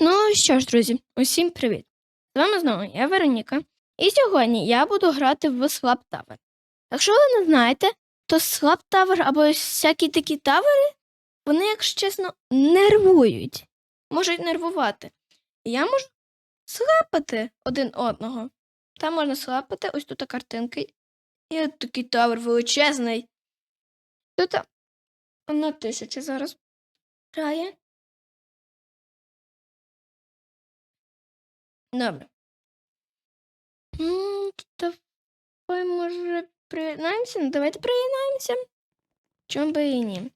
Ну що ж, друзі, усім привіт! З вами знову я Вероніка, і сьогодні я буду грати в Slap Tower. Якщо ви не знаєте, то Slap Tower або всякі такі тавери, вони, якщо чесно, нервують, можуть нервувати. Я можу слапати один одного. Там можна слапати, ось тут картинки. І от такий тавер величезний. Тут одна тисяча зараз грає. Добре. Давай, може, приєднаємося? Ну, давайте приєднаємося. Чому би і ні?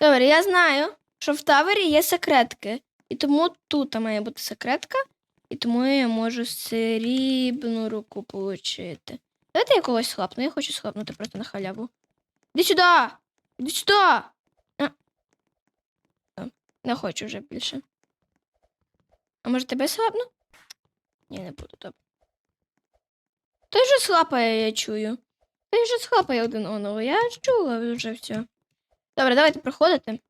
Добре, я знаю, що в тавері є секретки. І тому тут має бути секретка, і тому я можу срібну руку отримати. Давайте я когось схлапну. Я хочу схлапнути просто на халяву. Іди сюди! Іди сюди! А, Не хочу вже більше. А може тебе слабну? Ні, не буду добре. Той же слапає, я чую. Той же схлапає один одного. Я чула вже все. Добре, давайте проходити.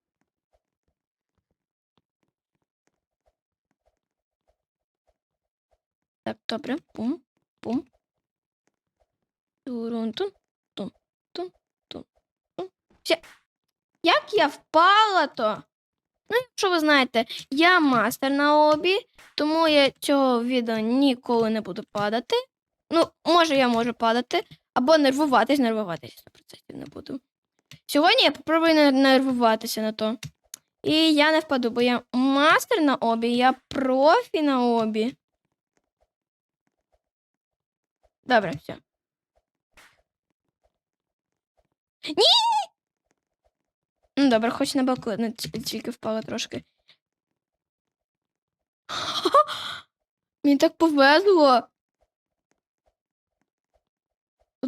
Так, добре. Пум, пум. Турун, тун, тун, тун, тун, тун. Все. Як я впала то? Ну, якщо ви знаєте, я мастер на обі, тому я цього відео ніколи не буду падати. Ну, може, я можу падати, або нервуватись, нервуватись 100% не буду. Сьогодні я попробую не нервуватися на то. І я не впаду, бо я мастер на обі, я профі на обі. Добре, все. Ні! Ну, добре, хоч на балкон не тільки впала трошки. Мені так повезло.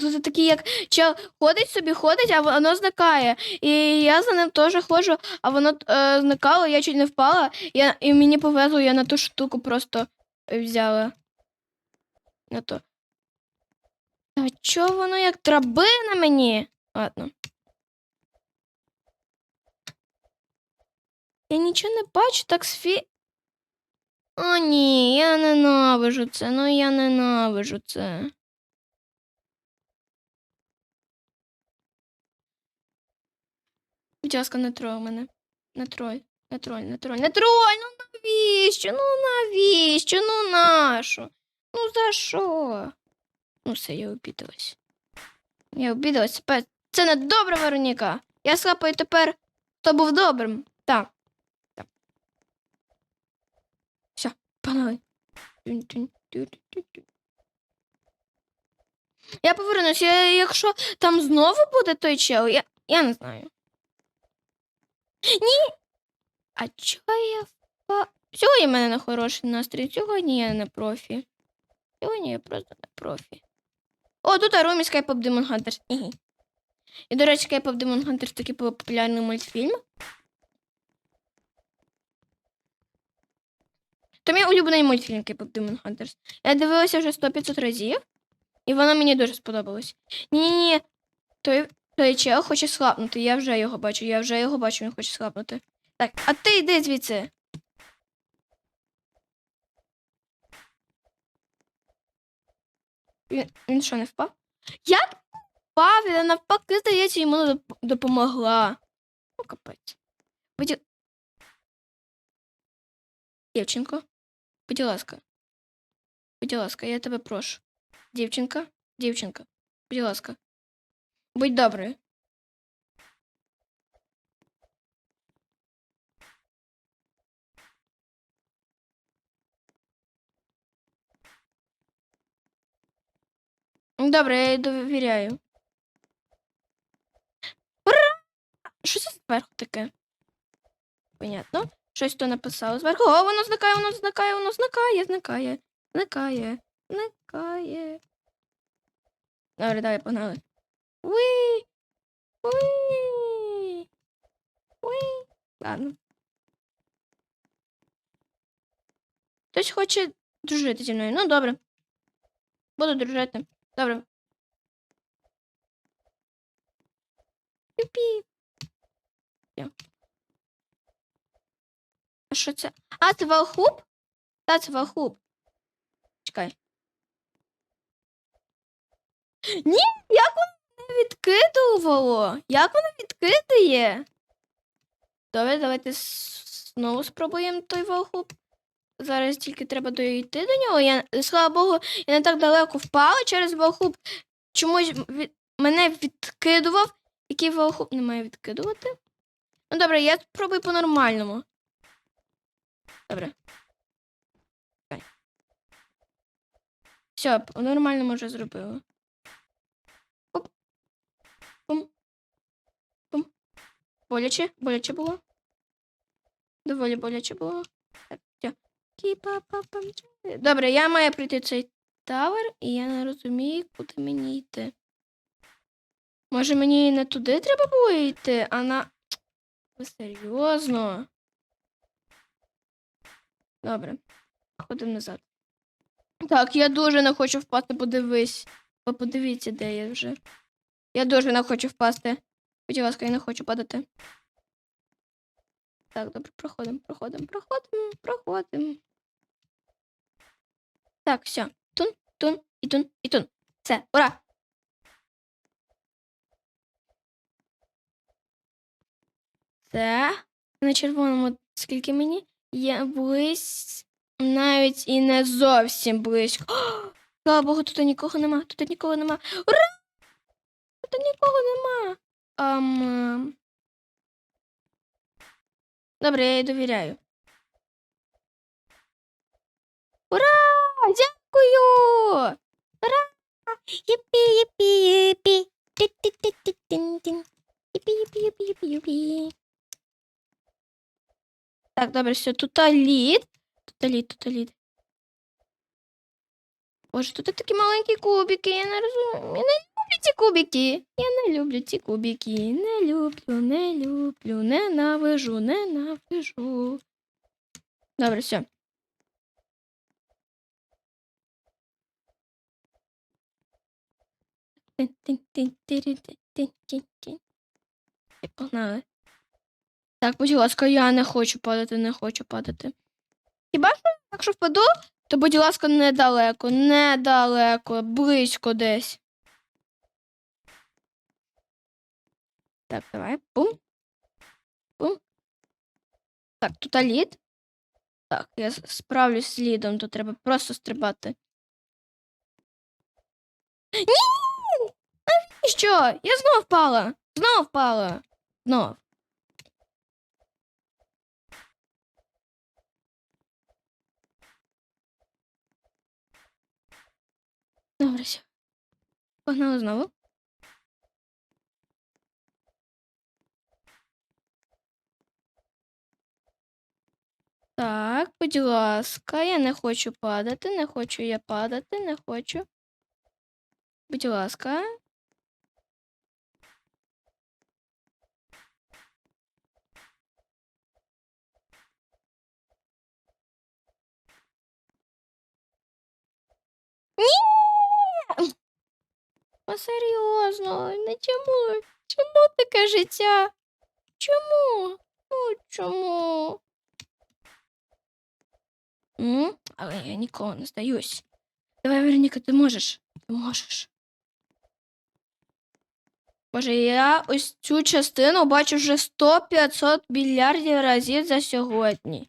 Тут такий, як чел ходить собі, ходить, а воно зникає. І я за ним теж ходжу, а воно е, зникало, я чуть не впала, я, і мені повезло, я на ту штуку просто взяла. На то. А чого воно як драбина мені? Ладно. Я нічого не бачу, так сфі. О, ні, я ненавижу це. Ну я ненавижу це. Будь ласка, не трой мене. Не трой, не трой, не трой, не трой, ну навіщо? Ну навіщо? Ну нащо? Ну за що? Ну все, я обідалась. Я обідалась. Це не добре, Вероніка. Я схапаю тепер, хто був добрим. Так. Все, панове. Я повернусь, якщо там знову буде той чел, я, я не знаю. Ні. А чого я впа... Сьогодні в мене не хороший настрій, сьогодні я не профі. Сьогодні я просто не профі. О, тут Арумі of Demon Hunters. І, до речі, of Demon Hunters такий популярний мультфільм. То мій улюблений мультфільм Skype Demon Hunters. Я дивилася вже 100-500 разів, і воно мені дуже сподобалось. Ні-ні-ні, той, той чел хоче схлапнути, я вже його бачу, я вже його бачу, він хоче схлапнути. Так, а ти йди звідси. Він, він що, не впав? Як впав? Я навпаки, здається, йому допомогла. Ну, капець. Будь... Дівчинко, будь ласка. Будь ласка, я тебе прошу. Дівчинка, дівчинка, будь ласка. Будь доброю. Добре, я їй довіряю. Ура! Що це зверху таке? Понятно. Щось то написало зверху. О, воно зникає, воно зникає, воно зникає, зникає, зникає, зникає. Добре, давай, погнали. Уи! Уи! Уи! Ладно. Хтось хоче дружити зі мною. Ну, добре. Буду дружити. Добре. Пі-пі. Все. Що це? А, це валхуб? Та, це валхуб. Чекай. Ні, як воно відкидувало? Як воно відкидає? Добре, давайте знову спробуємо той валхуб. Зараз тільки треба дойти до нього. Я, слава Богу, я не так далеко впала через валхуб. Чомусь від... мене відкидував. Який валхуб не має відкидувати? Ну добре, я спробую по-нормальному. Добре. Все, по-нормальному вже зробила. Оп. Пум. Пум. Боляче, боляче було. Доволі боляче було. Так, все. Добре, я маю пройти цей тавер, і я не розумію, куди мені йти. Може, мені не туди треба було йти, а на. Ви серйозно? Добре. Ходимо назад. Так, я дуже не хочу впасти, подивись. Подивіться, де я вже. Я дуже не хочу впасти. Будь ласка, я не хочу падати. Так, добре, проходимо, проходимо, проходимо, проходимо. Так, все. Тун, тун, і тун, і тун. Все, ура! Все. На червоному, скільки мені? Є близь. Навіть і не зовсім близько. О, слава Богу, тут нікого нема. Тут нікого нема. Ура! Тут нікого нема. Ам... Добре, я їй довіряю. Ура! Дякую! Ура! Єпі, єпі, єпі. Ти-ти-ти-ти-тин-тин. Єпі, єпі, єпі, єпі, єпі. Так, добре, все, тут лід. Тут лід, тут лід. Боже, тут такі маленькі кубики, я не розумію. Я не люблю ці кубики. Я не люблю ці кубики. Не люблю, не люблю, ненавижу, ненавижу. Добре, все. Тин-тин-тин-тирин-тин-тин-тин. Погнали. Так, будь ласка, я не хочу падати, не хочу падати. Хіба що, якщо впаду, то, будь ласка, недалеко, недалеко, близько десь. Так, давай. Бум. Бум. Так, тут лід. Так, я справлюсь з лідом, то треба просто стрибати. Ні! І що? Я знов впала. Знов впала. Знов. Добре. Погнали знову. Так, будь ласка, я не хочу падати, не хочу я падати, не хочу. Будь ласка. Ні! Серйозно, не чому? Чому таке життя? Чому? Ну, чому? Ну, але я ніколи не здаюсь. Давай, Вероніка, ти можеш. Ти можеш. Боже, я ось цю частину бачу вже 100-500 мільярдів разів за сьогодні.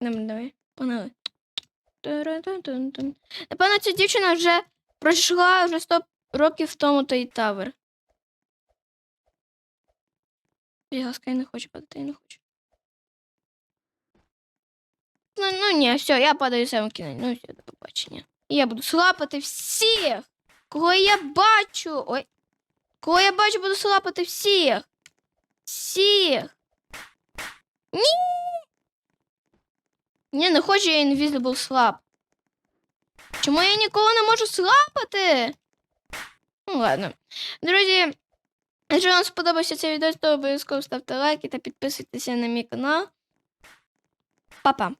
Давай, давай, погнали. Напевно, ця дівчина вже пройшла вже 100 років тому той тавер. Ласка, я не хочу падати, я не хочу. Ну, ну ні, все, я падаю сам кінець. Ну, все, до побачення. Я буду слапати всіх, кого я бачу. Ой. Кого я бачу, буду слапати всіх. Всіх. Ні. Ні, не хочу я Invisible Slap. Чому я нікого не можу слапати? Ну, ладно. Друзі, якщо вам сподобався цей відео, то обов'язково ставте лайки та підписуйтеся на мій канал. Па-па!